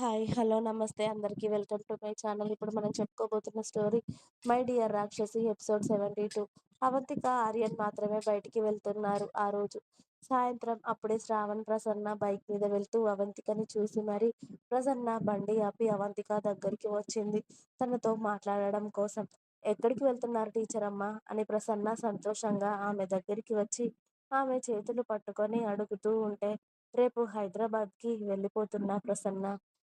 Hi. Hello. నమస్తే అందరికి. Welcome to my channel. ఇప్పుడు మనం చెప్పుకోబోతున్న story 'my dear Rakshasi' episode 72. Avantika, Aryan మాత్రమే బయటికి వెళ్తున్నారు ఆ రోజు. సాయంత్రం. అప్పుడే శ్రావణ్, ప్రసన్న బైక్ మీద వెళ్తూ అవంతికని చూసి మరి ప్రసన్న బండి ఆపి అవంతిక దగ్గరికి వచ్చింది తనతో మాట్లాడడం కోసం. ఎక్కడికి వెళ్తున్నారు టీచర్ అమ్మ అని ప్రసన్న సంతోషంగా ఆమె దగ్గరికి వచ్చి ఆమె చేతులు పట్టుకొని అడుగుతూ ఉంటే రేపు హైదరాబాద్కి వెళ్ళిపోతున్నా ప్రసన్న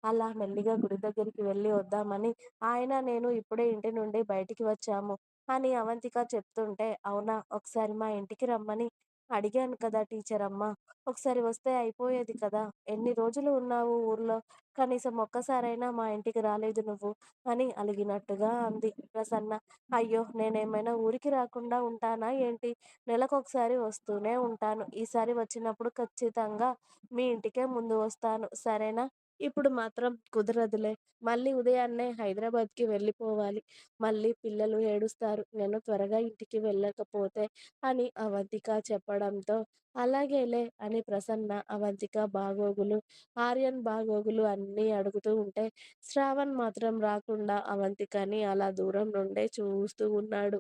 అలా మెల్లిగా గుడి దగ్గరికి వెళ్ళి వద్దామని ఆయన నేను ఇప్పుడే ఇంటి నుండి బయటికి వచ్చాము అని అవంతిక చెప్తుంటే అవునా ఒకసారి మా ఇంటికి రమ్మని అడిగాను కదా టీచరమ్మా. ఒకసారి వస్తే అయిపోయేది కదా. ఎన్ని రోజులు ఉన్నావు ఊర్లో? కనీసం ఒక్కసారైనా మా ఇంటికి రాలేదు నువ్వు అని అలిగినట్టుగా అంది ప్రసన్న. అయ్యో నేనేమైనా ఊరికి రాకుండా ఉంటానా ఏంటి? నెలకొకసారి వస్తూనే ఉంటాను. ఈసారి వచ్చినప్పుడు ఖచ్చితంగా మీ ఇంటికే ముందు వస్తాను సరేనా? ఇప్పుడు మాత్రం కుదరదులే. మళ్ళీ ఉదయాన్నే హైదరాబాద్కి వెళ్ళిపోవాలి. మళ్ళీ పిల్లలు ఏడుస్తారు నేను త్వరగా ఇంటికి వెళ్ళకపోతే అని అవంతిక చెప్పడంతో అలాగేలే అని ప్రసన్న అవంతిక బాగోగులు, ఆర్యన్ బాగోగులు అన్నీ అడుగుతూ ఉంటే శ్రావణ్ మాత్రం రాకుండా అవంతికని అలా దూరం నుండే చూస్తూ ఉన్నాడు.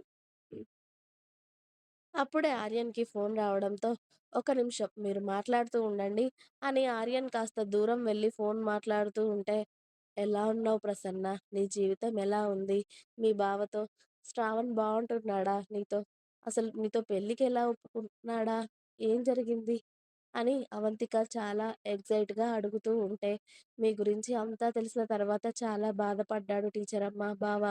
అప్పుడే ఆర్యన్కి ఫోన్ రావడంతో ఒక నిమిషం మీరు మాట్లాడుతూ ఉండండి అని ఆర్యన్ కాస్త దూరం వెళ్ళి ఫోన్ మాట్లాడుతూ ఉంటే ఎలా ఉన్నావు ప్రసన్న? నీ జీవితం ఎలా ఉంది? మీ బావతో శ్రావణ్ బాగుంటున్నాడా నీతో? అసలు నీతో పెళ్ళికి ఎలా ఒప్పుకుంటున్నాడా ఏం జరిగింది? అని అవంతిక చాలా ఎగ్జైట్గా అడుగుతూ ఉంటే మీ గురించి అంతా తెలిసిన తర్వాత చాలా బాధపడ్డాడు టీచర్ అమ్మ బావ.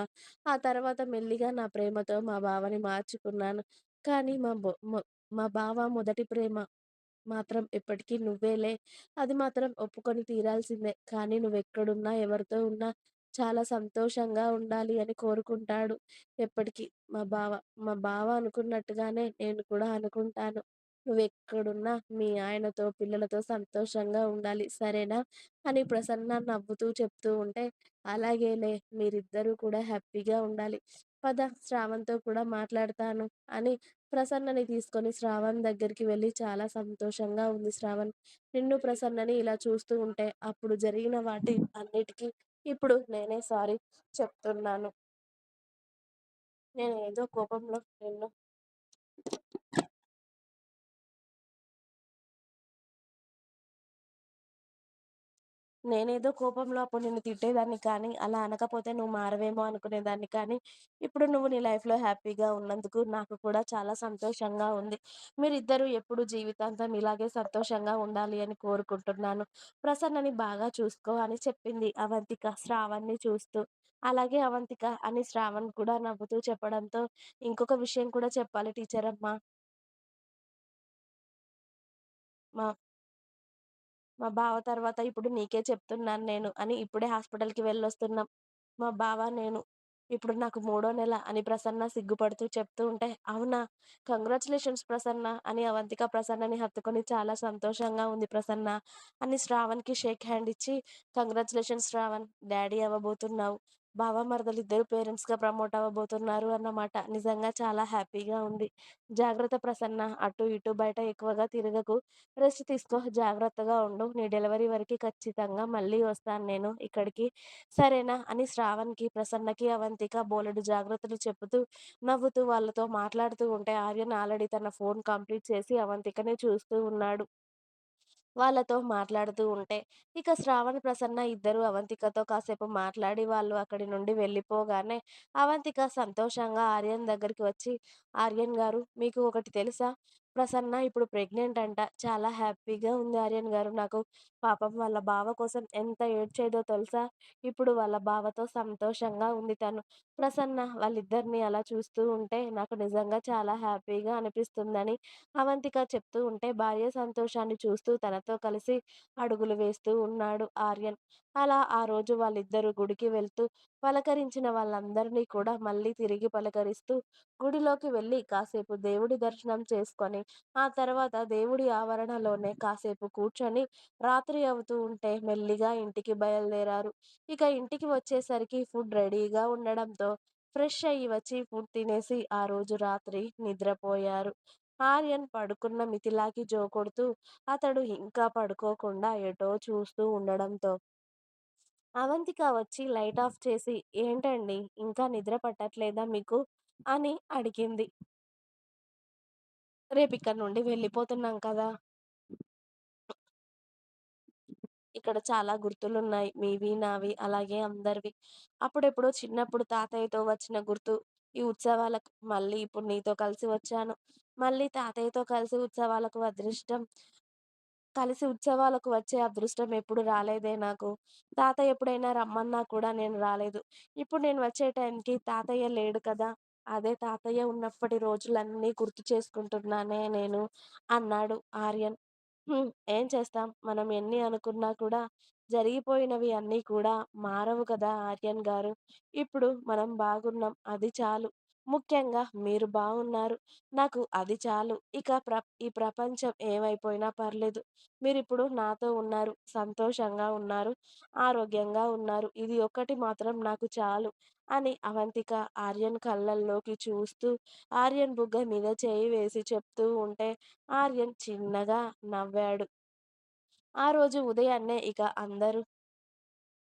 ఆ తర్వాత మెల్లిగా నా ప్రేమతో మా బావని మార్చుకున్నాను. కానీ మా బొ మొ మా బావ మొదటి ప్రేమ మాత్రం ఎప్పటికీ నువ్వేలే. అది మాత్రం ఒప్పుకొని తీరాల్సిందే. కానీ నువ్వెక్కడున్నా, ఎవరితో ఉన్నా చాలా సంతోషంగా ఉండాలి అని కోరుకుంటాడు ఎప్పటికీ మా బావ. మా బావ అనుకున్నట్టుగానే నేను కూడా అనుకుంటాను. నువ్వెక్కడున్నా మీ ఆయనతో, పిల్లలతో సంతోషంగా ఉండాలి సరేనా? అని ప్రసన్న నవ్వుతూ చెప్తూ ఉంటే అలాగేలే మీరిద్దరూ కూడా హ్యాపీగా ఉండాలి. పద శ్రావణ్తో కూడా మాట్లాడతాను అని ప్రసన్నని తీసుకొని శ్రావణ్ దగ్గరికి వెళ్ళి చాలా సంతోషంగా ఉంది శ్రావణ్. నిన్ను ప్రసన్నని ఇలా చూస్తూ ఉంటే అప్పుడు జరిగిన వాటి అన్నిటికీ ఇప్పుడు నేనే సారీ చెప్తున్నాను. నేను ఏదో కోపంలో నిన్ను నేనేదో కోపంలో అప్పుడు నిన్ను తిట్టేదాన్ని కానీ, అలా అనకపోతే నువ్వు మారవేమో అనుకునేదాన్ని కానీ, ఇప్పుడు నువ్వు నీ లైఫ్‌లో హ్యాపీగా ఉన్నందుకు నాకు కూడా చాలా సంతోషంగా ఉంది. మీరిద్దరూ ఎప్పుడూ జీవితాంతం ఇలాగే సంతోషంగా ఉండాలి అని కోరుకుంటున్నాను. ప్రసన్నని బాగా చూసుకో అని చెప్పింది అవంతిక శ్రావణ్‌ని చూస్తూ. అలాగే అవంతిక అని శ్రావణ్ కూడా నవ్వుతూ చెప్పడంతో ఇంకొక విషయం కూడా చెప్పాలి టీచర్ అమ్మ మా మా బావ తర్వాత ఇప్పుడు నీకే చెప్తున్నాను నేను అని ఇప్పుడే హాస్పిటల్‌కి వెళ్ళొస్తున్నాం. మా బావ, నేను. ఇప్పుడు నాకు మూడో నెల అని ప్రసన్న సిగ్గుపడుతూ చెప్తూ ఉంటే అవునా! కంగ్రాచులేషన్స్ ప్రసన్న అని అవంతిక ప్రసన్నని హత్తుకొని చాలా సంతోషంగా ఉంది ప్రసన్న అని శ్రావణ్‌కి షేక్ హ్యాండ్ ఇచ్చి కంగ్రాచులేషన్స్ శ్రావణ్ డాడీ అవ్వబోతున్నావు. బావ, మరదలిద్దరూ పేరెంట్స్‌గా ప్రమోట్ అవ్వబోతున్నారు అన్నమాట. నిజంగా చాలా హ్యాపీగా ఉంది. జాగ్రత్త ప్రసన్న అటు ఇటు బయట ఎక్కువగా తిరగకు. రెస్ట్ తీసుకో. జాగ్రత్తగా ఉండు. నీ డెలివరీ వరకు ఖచ్చితంగా మళ్ళీ వస్తాను నేను ఇక్కడికి. సరేనా? అని శ్రావణ్‌కి, ప్రసన్నకి అవంతిక బోలెడు జాగ్రత్తలు చెబుతూ, నవ్వుతూ వాళ్ళతో మాట్లాడుతూ ఉంటే ఆర్యన్ ఆల్రెడీ తన ఫోన్ కంప్లీట్ చేసి అవంతికని చూస్తూ ఉన్నాడు. వాళ్ళతో మాట్లాడుతూ ఉంటే ఇక శ్రావణ్, ప్రసన్న ఇద్దరు అవంతికతో కాసేపు మాట్లాడి వాళ్ళు అక్కడి నుండి వెళ్ళిపోగానే అవంతిక సంతోషంగా ఆర్యన్ దగ్గరికి వచ్చి ఆర్యన్ గారు మీకు ఒకటి తెలుసా? ప్రసన్న ఇప్పుడు ప్రెగ్నెంట్ అంట. చాలా హ్యాపీగా ఉంది ఆర్యన్ గారు నాకు. పాపం వాళ్ళ బావ కోసం ఎంత ఏడ్చేదో తెలుసా? ఇప్పుడు వాళ్ళ బావతో సంతోషంగా ఉంది తను. ప్రసన్న వాళ్ళిద్దరిని అలా చూస్తూ ఉంటే నాకు నిజంగా చాలా హ్యాపీగా అనిపిస్తుందని అవంతిక చెప్తూ ఉంటే భార్య సంతోషాన్ని చూస్తూ తనతో కలిసి అడుగులు వేస్తూ ఉన్నాడు ఆర్యన్. అలా ఆ రోజు వాళ్ళిద్దరూ గుడికి వెళ్తూ పలకరించిన వాళ్ళందరినీ కూడా మళ్ళీ తిరిగి పలకరిస్తూ గుడిలోకి వెళ్ళి కాసేపు దేవుడి దర్శనం చేసుకొని ఆ తర్వాత దేవుడి ఆవరణలోనే కాసేపు కూర్చొని రాత్రి అవుతూ ఉంటే మెల్లిగా ఇంటికి బయలుదేరారు. ఇక ఇంటికి వచ్చేసరికి ఫుడ్ రెడీగా ఉండడంతో ఫ్రెష్ అయ్యి వచ్చి ఫుడ్ తినేసి ఆ రోజు రాత్రి నిద్రపోయారు. ఆర్యన్ పడుకున్న మిథిలాకి జో కొడుతూ అతడు ఇంకా పడుకోకుండా ఎటో చూస్తూ ఉండడంతో అవంతిక వచ్చి లైట్ ఆఫ్ చేసి ఏంటండి ఇంకా నిద్ర పట్టట్లేదా మీకు అని అడిగింది. రేపు ఇక్కడ నుండి వెళ్ళిపోతున్నాం కదా! ఇక్కడ చాలా గుర్తులు ఉన్నాయి మీవి, నావి అలాగే అందరివి. అప్పుడెప్పుడు చిన్నప్పుడు తాతయ్యతో వచ్చిన గుర్తు ఈ ఉత్సవాలకు. మళ్ళీ ఇప్పుడు నీతో కలిసి వచ్చాను. మళ్ళీ తాతయ్యతో కలిసి ఉత్సవాలకు అదృష్టం కలిసి ఉత్సవాలకు వచ్చే అదృష్టం ఎప్పుడు రాలేదే నాకు. తాతయ్య ఎప్పుడైనా రమ్మన్నా కూడా నేను రాలేదు. ఇప్పుడు నేను వచ్చే టైంకి తాతయ్య లేడు కదా! అదే తాతయ్య ఉన్నప్పటి రోజులన్నీ గుర్తు చేసుకుంటున్నానే నేను అన్నాడు ఆర్యన్. హ్మ్. ఏం చేస్తాం మనం ఎన్ని అనుకున్నా కూడా జరిగిపోయినవి అన్నీ కూడా మారవు కదా ఆర్యన్ గారు. ఇప్పుడు మనం బాగున్నాం అది చాలు. ముఖ్యంగా మీరు బాగున్నారు నాకు అది చాలు. ఇక ప్ర ఈ ప్రపంచం ఏమైపోయినా పర్లేదు. మీరిప్పుడు నాతో ఉన్నారు. సంతోషంగా ఉన్నారు. ఆరోగ్యంగా ఉన్నారు. ఇది ఒక్కటి మాత్రం నాకు చాలు అని అవంతిక ఆర్యన్ కళ్ళల్లోకి చూస్తూ ఆర్యన్ బుగ్గ మీద చేయి వేసి చెప్తూ ఉంటే ఆర్యన్ చిన్నగా నవ్వాడు. ఆ రోజు ఉదయాన్నే ఇక అందరూ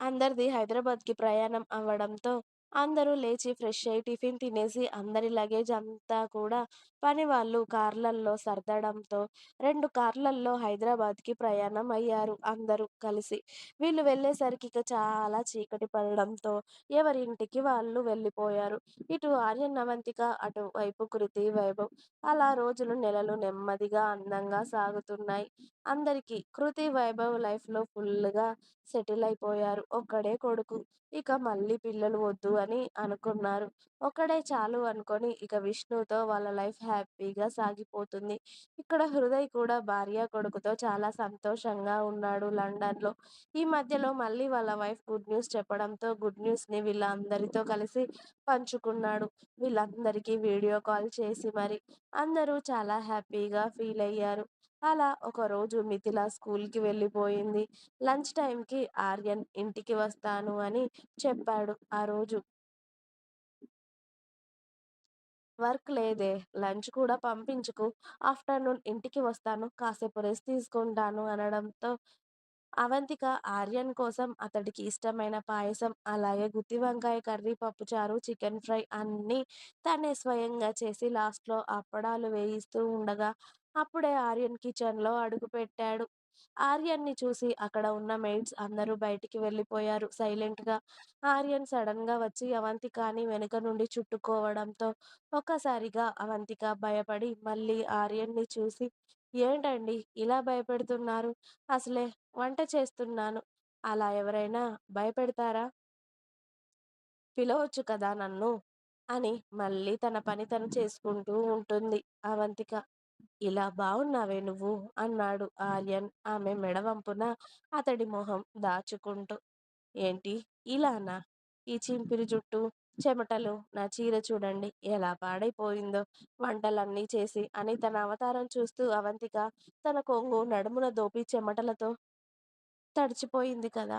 అందరిది హైదరాబాద్‌కి ప్రయాణం అవ్వడంతో అందరూ లేచి ఫ్రెష్ అయ్యి టిఫిన్ తినేసి అందరి లగేజ్ అంతా కూడా పని వాళ్ళు కార్‌లల్లో సర్దడంతో రెండు కార్‌లల్లో హైదరాబాద్‌కి ప్రయాణం అయ్యారు అందరూ కలిసి. వీళ్ళు వెళ్ళేసరికి ఇక చాలా చీకటి పడడంతో ఎవరి ఇంటికి వాళ్ళు వెళ్ళిపోయారు. ఇటు ఆర్యన్, అవంతిక అటువైపు కృతి, వైభవ్. అలా రోజులు, నెలలు నెమ్మదిగా అందంగా సాగుతున్నాయి అందరికీ. కృతి, వైభవ్ లైఫ్‌లో ఫుల్గా సెటిల్ అయిపోయారు. ఒక్కడే కొడుకు. ఇక మళ్ళీ పిల్లలు వద్దు అని అనుకున్నారు. ఒక్కడే చాలు అనుకొని ఇక విష్ణుతో వాళ్ళ లైఫ్ హ్యాపీగా సాగిపోతుంది. ఇక్కడ హృదయ్ కూడా భార్య, కొడుకుతో చాలా సంతోషంగా ఉన్నాడు లండన్‌లో. ఈ మధ్యలో మళ్ళీ వాళ్ళ వైఫ్ గుడ్ న్యూస్ చెప్పడంతో గుడ్ న్యూస్‌ని వీళ్ళందరితో కలిసి పంచుకున్నాడు. వీళ్ళందరికీ వీడియో కాల్ చేసి మరి. అందరూ చాలా హ్యాపీగా ఫీల్ అయ్యారు అలా ఒకరోజు మిథిల స్కూల్‌కి వెళ్ళిపోయింది. లంచ్ టైంకి ఆర్యన్ ఇంటికి వస్తాను అని చెప్పాడు ఆ రోజు. వర్క్ లేదే. లంచ్ కూడా పంపించుకు ఆఫ్టర్‌నూన్ ఇంటికి వస్తాను. కాసేపు రెస్ట్ తీసుకుంటాను అనడంతో అవంతిక ఆర్యన్ కోసం అతడికి ఇష్టమైన పాయసం, అలాగే గుత్తి వంకాయ కర్రీ, పప్పుచారు, చికెన్ ఫ్రై అన్నీ తనే స్వయంగా చేసి లాస్ట్‌లో అప్పడాలు వేయిస్తూ ఉండగా అప్పుడే ఆర్యన్ కిచెన్‌లో అడుగుపెట్టాడు. ఆర్యన్‌ని చూసి అక్కడ ఉన్న మెయిడ్స్ అందరూ బయటికి వెళ్ళిపోయారు సైలెంట్‌గా. ఆర్యన్ సడన్గా వచ్చి అవంతికని వెనుక నుండి చుట్టుకోవడంతో ఒక్కసారిగా అవంతిక భయపడి మళ్ళీ ఆర్యన్‌ని చూసి ఏంటండి ఇలా భయపెడుతున్నారు? అసలే వంట చేస్తున్నాను. అలా ఎవరైనా భయపెడతారా? పిలవచ్చు కదా నన్ను అని మళ్ళీ తన పని తను చేసుకుంటూ ఉంటుంది అవంతిక. ఇలా బావున్నావే నువ్వు అన్నాడు ఆర్యన్ ఆమె మెడ వంపున అతడి మొహం దాచుకుంటూ. ఏంటి ఇలానా? ఈ చింపిరి జుట్టు, చెమటలు, నా చీర చూడండి ఎలా పాడైపోయిందో వంటలన్నీ చేసి అని తన అవతారం చూస్తూ అవంతిక తన కొంగు నడుమున దోపి చెమటలతో తడిచిపోయింది కదా!